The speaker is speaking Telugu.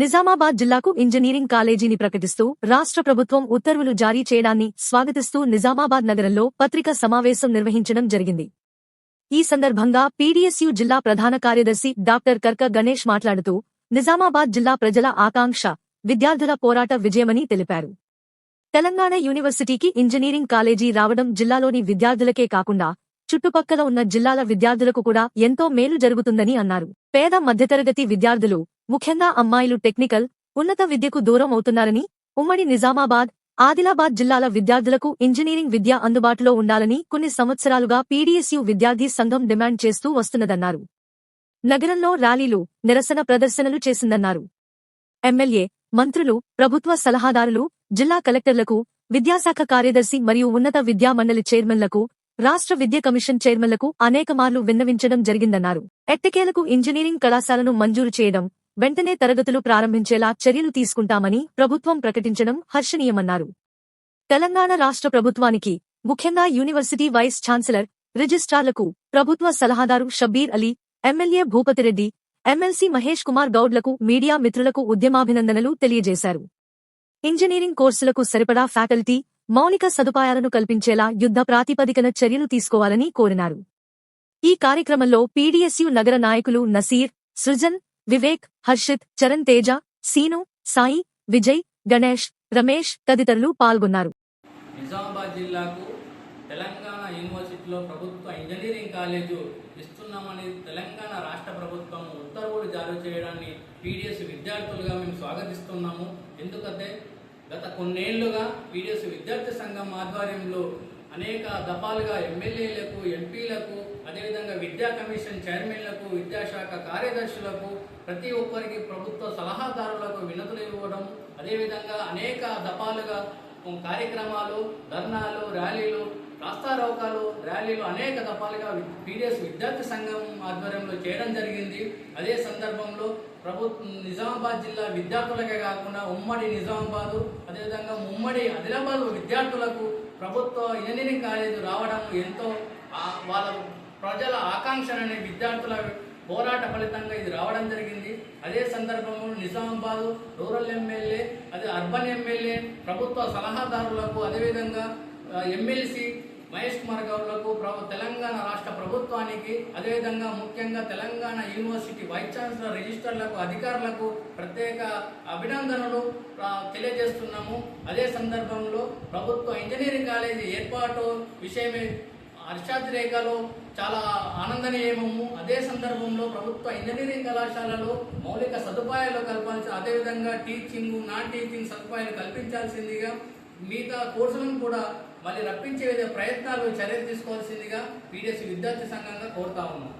నిజామాబాద్ జిల్లాకు ఇంజనీరింగ్ కాలేజీని ప్రకటిస్తూ రాష్ట్ర ప్రభుత్వం ఉత్తర్వులు జారీ చేయడాన్ని స్వాగతిస్తూ నిజామాబాద్ నగరంలో పత్రికా సమావేశం నిర్వహించడం జరిగింది. ఈ సందర్భంగా పీడీఎస్యూ జిల్లా ప్రధాన కార్యదర్శి డాక్టర్ కర్క గణేష్ మాట్లాడుతూ నిజామాబాద్ జిల్లా ప్రజల ఆకాంక్ష విద్యార్థుల పోరాట విజయమని తెలిపారు. తెలంగాణ యూనివర్సిటీకి ఇంజనీరింగ్ కాలేజీ రావడం జిల్లాలోని విద్యార్థులకే కాకుండా చుట్టుపక్కల ఉన్న జిల్లాల విద్యార్థులకు కూడా ఎంతో మేలు జరుగుతుందని అన్నారు. పేద మధ్యతరగతి విద్యార్థులు ముఖ్యంగా అమ్మాయిలు టెక్నికల్ ఉన్నత విద్యకు దూరం అవుతున్నారని ఉమ్మడి నిజామాబాద్ ఆదిలాబాద్ జిల్లాల విద్యార్థులకు ఇంజనీరింగ్ విద్య అందుబాటులో ఉండాలని కొన్ని సంవత్సరాలుగా పీడీఎస్యు విద్యార్థి సంఘం డిమాండ్ చేస్తూ వస్తున్నదన్నారు. నగరంలో ర్యాలీలు నిరసన ప్రదర్శనలు చేసిందన్నారు. ఎమ్మెల్యే మంత్రులు ప్రభుత్వ సలహాదారులు జిల్లా కలెక్టర్లకు విద్యాశాఖ కార్యదర్శి మరియు ఉన్నత విద్యా మండలి చైర్మన్లకు రాష్ట్ర విద్య కమిషన్ చైర్మన్లకు అనేకమార్లు విన్నవించడం జరిగిందన్నారు. ఎట్టకేలకు ఇంజనీరింగ్ కళాశాలను మంజూరు చేయడం వెంటనే తరగతులు ప్రారంభించేలా చర్యలు తీసుకుంటామని ప్రభుత్వం ప్రకటించడం హర్షణీయమన్నారు. తెలంగాణ రాష్ట్ర ప్రభుత్వానికి ముఖ్యంగా యూనివర్సిటీ వైస్ ఛాన్సలర్ రిజిస్ట్రార్లకు ప్రభుత్వ సలహాదారు షబ్బీర్ అలీ ఎమ్మెల్యే భూపతిరెడ్డి ఎమ్మెల్సీ మహేష్ కుమార్ గౌడ్లకు మీడియా మిత్రులకు ఉద్యమాభినందనలు తెలియజేశారు. ఇంజనీరింగ్ కోర్సులకు సరిపడా ఫ్యాకల్టీ మౌలిక సదుపాయాలను కల్పించేలా యుద్ధ ప్రాతిపదికన చర్యలు తీసుకోవాలని కోరినారు. ఈ కార్యక్రమంలో పీడీఎస్యు నగర నాయకులు నసీర్ సృజన్ వివేక్ హర్షిత్ చరణ్ తేజ సీను సాయి విజయ్ గణేష్ రమేష్ తదితరులు పాల్గొన్నారు. నిజామాబాద్ జిల్లాకు తెలంగాణ యూనివర్సిటీలో ప్రభుత్వ ఇంజనీరింగ్ కాలేజు ఇస్తున్నామని తెలంగాణ రాష్ట్ర ప్రభుత్వం ఉత్తర్వులు జారీ చేయడాన్ని పీడిఎస్ విద్యార్థులుగా మేము స్వాగతిస్తున్నాము. ఎందుకంటే గత కొన్నేళ్ళుగా పీడిఎస్ విద్యార్థి సంఘం ఆధ్వర్యంలో అనేక దఫాలుగా ఎమ్మెల్యేలకు ఎంపీలకు అదేవిధంగా విద్యా కమిషన్ చైర్మన్లకు విద్యాశాఖ కార్యదర్శులకు ప్రతి ఒక్కరికి ప్రభుత్వ సలహాదారులకు వినతులు ఇవ్వడం అదేవిధంగా అనేక దఫాలుగా కార్యక్రమాలు ధర్నాలు ర్యాలీలు రాస్తారోకాలు ర్యాలీలు అనేక దఫాలుగా పీడిఎస్ విద్యార్థి సంఘం ఆధ్వర్యంలో చేయడం జరిగింది. అదే సందర్భంలో ప్రభుత్వ నిజామాబాద్ జిల్లా విద్యార్థులకే కాకుండా ఉమ్మడి నిజామాబాదు అదేవిధంగా ఉమ్మడి ఆదిలాబాద్ విద్యార్థులకు ప్రభుత్వ ఇంజనీరింగ్ కాలేజీ రావడం ఎంతో వాళ్ళ ప్రజల ఆకాంక్షలని విద్యార్థుల పోరాట ఫలితంగా ఇది రావడం జరిగింది. అదే సందర్భంలో నిజామాబాద్ రూరల్ ఎమ్మెల్యే అదే అర్బన్ ఎమ్మెల్యే ప్రభుత్వ సలహాదారులకు అదేవిధంగా ఎమ్మెల్సీ మహేష్ కుమార్ గౌడ్లకు ప్రభు తెలంగాణ రాష్ట్ర ప్రభుత్వానికి అదేవిధంగా ముఖ్యంగా తెలంగాణ యూనివర్సిటీ వైస్ ఛాన్సలర్ రిజిస్టర్లకు అధికారులకు ప్రత్యేక అభినందనలు తెలియజేస్తున్నాము. అదే సందర్భంలో ప్రభుత్వ ఇంజనీరింగ్ కాలేజీ ఏర్పాటు విషయమే హర్షాతిరేకలో చాలా ఆనందనీయమము. అదే సందర్భంలో ప్రభుత్వ ఇంజనీరింగ్ కళాశాలలో మౌలిక సదుపాయాలు కల్పాల్సి అదేవిధంగా టీచింగ్ నాన్ టీచింగ్ సదుపాయాలు కల్పించాల్సిందిగా మిగతా కోర్సులను కూడా మళ్ళీ రప్పించే విధంగా ప్రయత్నాలు చర్యలు తీసుకోవాల్సిందిగా పీడిఎస్ విద్యార్థి సంఘంగా కోరుతా ఉన్నాం.